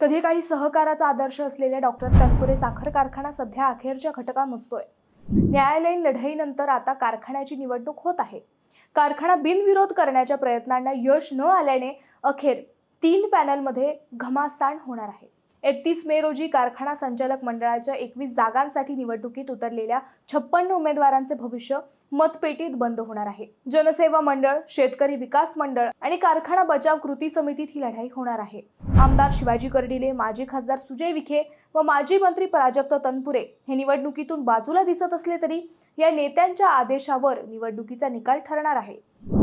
कधी काही सहकाराचा आदर्श असलेल्या डॉक्टर तनपुरे साखर कारखाना सध्या अखेरच्या घटका मोजतोय. न्यायालयीन लढाईनंतर आता कारखान्याची निवडणूक होत आहे. कारखाना बिनविरोध करण्याच्या प्रयत्नांना यश न आल्याने अखेर तीन पॅनलमध्ये घमासान होणार आहे. एकतीस मे रोजी कारखाना संचालक मंडळाच्या एकवीस जागांसाठी निवडणुकीत उतरलेल्या छप्पन्न उमेदवारांचे भविष्य मतपेटीत बंद होणार आहे. जनसेवा मंडळ शेतकरी विकास मंडळ आणि कारखाना बचाव कृती समितीत ही लढाई होणार आहे. आमदार शिवाजी कर्डिले माजी खासदार सुजय विखे व माजी मंत्री प्राजक्त तनपुरे हे निवडणुकीतून बाजूला दिसत असले तरी या नेत्यांच्या आदेशावर निवडणुकीचा निकाल ठरणार आहे.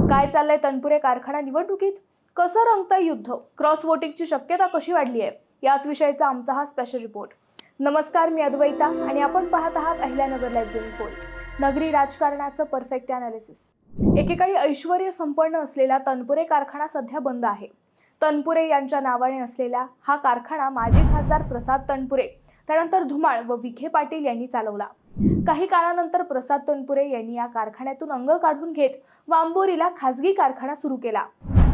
काय चाललंय तनपुरे कारखाना निवडणुकीत? कसं रंगतंय युद्ध? क्रॉस वोटिंगची शक्यता कशी वाढली आहे? याच विषयीचा आमचा हा स्पेशल रिपोर्ट नमस्कार मी अद्वैता आणि आपण पाहत आहात अहिल्यानगर लाईव्ह रिपोर्ट नगरी राजकारणाचं परफेक्ट अनालिसिस एकेकाळी ऐश्वर संपन्न असलेला तनपुरे कारखाना सध्या बंद आहे. तनपुरे यांच्या नावाने असलेला हा कारखाना माजी खासदार प्रसाद तनपुरे त्यानंतर धुमाळ व विखे पाटील यांनी चालवला. काही काळानंतर प्रसाद तनपुरे यांनी या कारखान्यातून अंग काढून घेत वांबोरीला खासगी कारखाना सुरू केला.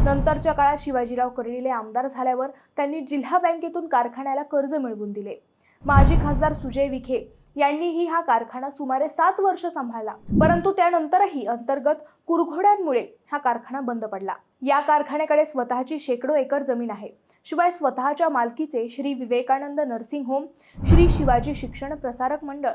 नंतरच्या काळात शिवाजीराव कर्डिले आमदार झाल्यावर त्यांनी जिल्हा बँकेतून कारखान्याला कर्ज मिळवून दिले. माजी खासदार सुजय विखे यांनीही हा कारखाना सुमारे सात वर्ष सांभाळला. परंतु त्यानंतरही अंतर्गत कुरघोड्यांमुळे हा कारखाना बंद पडला. या कारखान्याकडे स्वतःची शेकडो एकर जमीन आहे. शिवाय स्वतःच्या मालकीचे श्री विवेकानंद नर्सिंग होम श्री शिवाजी शिक्षण प्रसारक मंडळ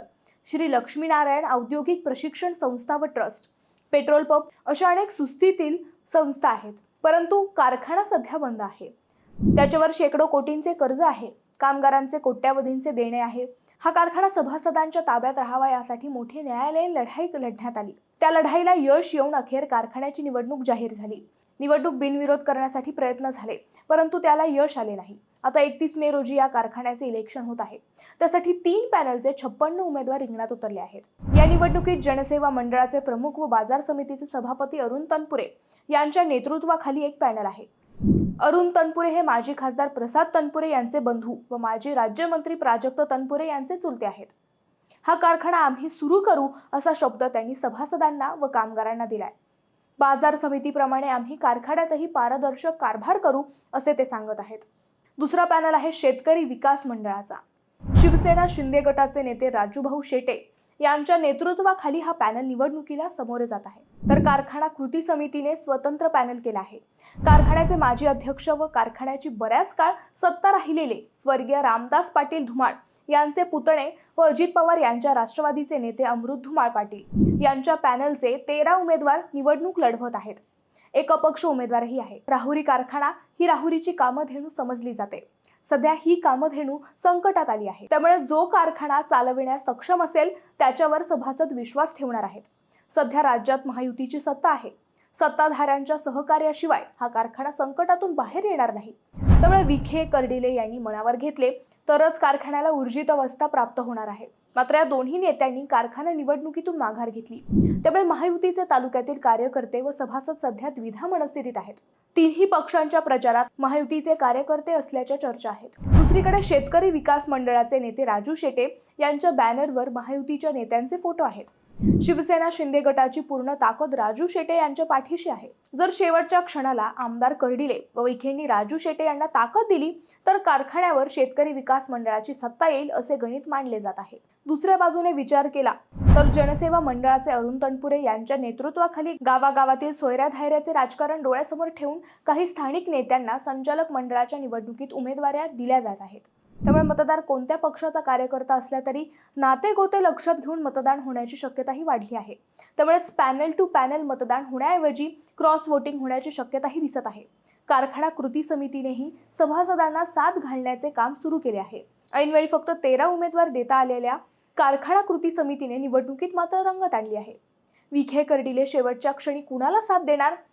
श्री लक्ष्मीनारायण औद्योगिक प्रशिक्षण संस्था व ट्रस्ट पेट्रोल पंप अशा अनेक सुस्थितील संस्था आहेत. परंतु कारखाना सध्या बंद आहे. त्याच्यावर शेकडो कोटींचे कर्ज आहे. कामगारांचे कोट्यावधींचे देणे आहे. हा कारखाना सभासदांच्या ताब्यात राहावा यासाठी मोठी न्यायालयीन लढाई लढण्यात आली. त्या लढाईला यश येऊन अखेर कारखान्याची निवडणूक जाहीर झाली. निवडणूक बिनविरोध करण्यासाठी प्रयत्न झाले परंतु त्याला यश आले नाही. आता एकतीस मे रोजी या कारखान्याचे इलेक्शन होत आहे. त्यासाठी तीन पॅनलचे छप्पन्न उमेदवार रिंगणात उतरले आहेत. या निवडणुकीत जनसेवा मंडळाचे प्रमुख व बाजार समितीचे सभापती अरुण तनपुरे यांच्या नेतृत्वाखाली एक पॅनल आहे. अरुण तनपुरे हे माजी खासदार प्रसाद तनपुरे यांचे बंधू व माजी राज्यमंत्री प्राजक्त तनपुरे यांचे चुलते आहेत. हा कारखाना आम्ही सुरू करू असा शब्द त्यांनी सभासदांना व कामगारांना दिलाय. बाजार समितीप्रमाणे आम्ही कारखान्यातही पारदर्शक कारभार करू असे ते सांगत आहेत. दुसरा पॅनल आहे शेतकरी विकास मंडळाचा. शिवसेना शिंदे गटाचे नेते राजूभाऊ शेटे यांच्या नेतृत्वाखाली हा पॅनल निवडणुकीला सामोरे जात आहे. तर कारखाना कृती समितीने स्वतंत्र पॅनल केला आहे. कारखान्याचे माजी अध्यक्ष व कारखान्याची बऱ्याच काळ सत्ता राहिलेले स्वर्गीय रामदास पाटील धुमाळ यांचे पुतणे व अजित पवार यांच्या राष्ट्रवादीचे नेते अमृत धुमाळ पाटील यांच्या पॅनलचे तेरा उमेदवार निवडणूक लढवत आहेत. एक अपक्ष उमेदवारही आहे. राहुरी कारखाना ही राहुरीची कामधेनू समजली जाते. सध्या ही कामधेनू संकटात आली आहे. त्यामुळे जो कारखाना चालविण्यास सक्षम असेल त्याच्यावर सभासद विश्वास ठेवणार आहेत. सध्या राज्यात महायुतीची सत्ता आहे. सत्ताधाऱ्यांच्या सहकार्याशिवाय हा कारखाना संकटातून बाहेर येणार नाही. त्यामुळे विखे कर्डिले यांनी मनावर घेतले तरच कारखान्याला ऊर्जित अवस्था प्राप्त होणार आहे. मात्र या दोन्ही नेत्यांनी कारखाना निवडणुकीतून माघार घेतली. त्यामुळे महायुतीचे तालुक्यातील कार्यकर्ते व सभासद सध्या द्विधा मनस्थितीत आहेत. तिन्ही पक्षांच्या प्रचारात महायुतीचे कार्यकर्ते असल्याच्या चर्चा आहेत. दुसरीकडे शेतकरी विकास मंडळाचे नेते राजू शेटे यांच्या बॅनरवर महायुतीच्या नेत्यांचे फोटो आहेत. शिवसेना शिंदे गटाची पूर्ण ताकद राजू शेटे यांच्या पाठीशी आहे. जर शेवटच्या क्षणाला आमदार कर्डिले व विखेंनी राजू शेटे यांना ताकद दिली तर कारखान्यावर शेतकरी विकास मंडळाची सत्ता येईल असे गणित मांडले जात आहे. दुसऱ्या बाजूने विचार केला तर जनसेवा मंडळाचे अरुण तनपुरे यांच्या नेतृत्वाखाली गावागावातील सोयऱ्या धायऱ्याचे राजकारण डोळ्यासमोर ठेवून काही स्थानिक नेत्यांना संचालक मंडळाच्या निवडणुकीत उमेदवाऱ्या दिल्या जात आहेत. त्यामुळे मतदार कोणत्या पक्षाचा कार्यकर्ता असला तरी नाते गोते लक्षात घेऊन मतदान होण्याची शक्यताही वाढली आहे. त्यामुळेच पॅनल टू पॅनल मतदान होण्याऐवजी क्रॉस वोटिंग होण्याची शक्यताही दिसत आहे. कारखाना कृती समितीनेही सभासदांना साथ घालण्याचे काम सुरू केले आहे. ऐनवेळी फक्त तेरा उमेदवार देता आलेल्या कारखाना कृती समितीने निवडणुकीत मात्र रंगत आणली आहे. विखे कर्डिले शेवटच्या क्षणी कुणाला साथ देणार?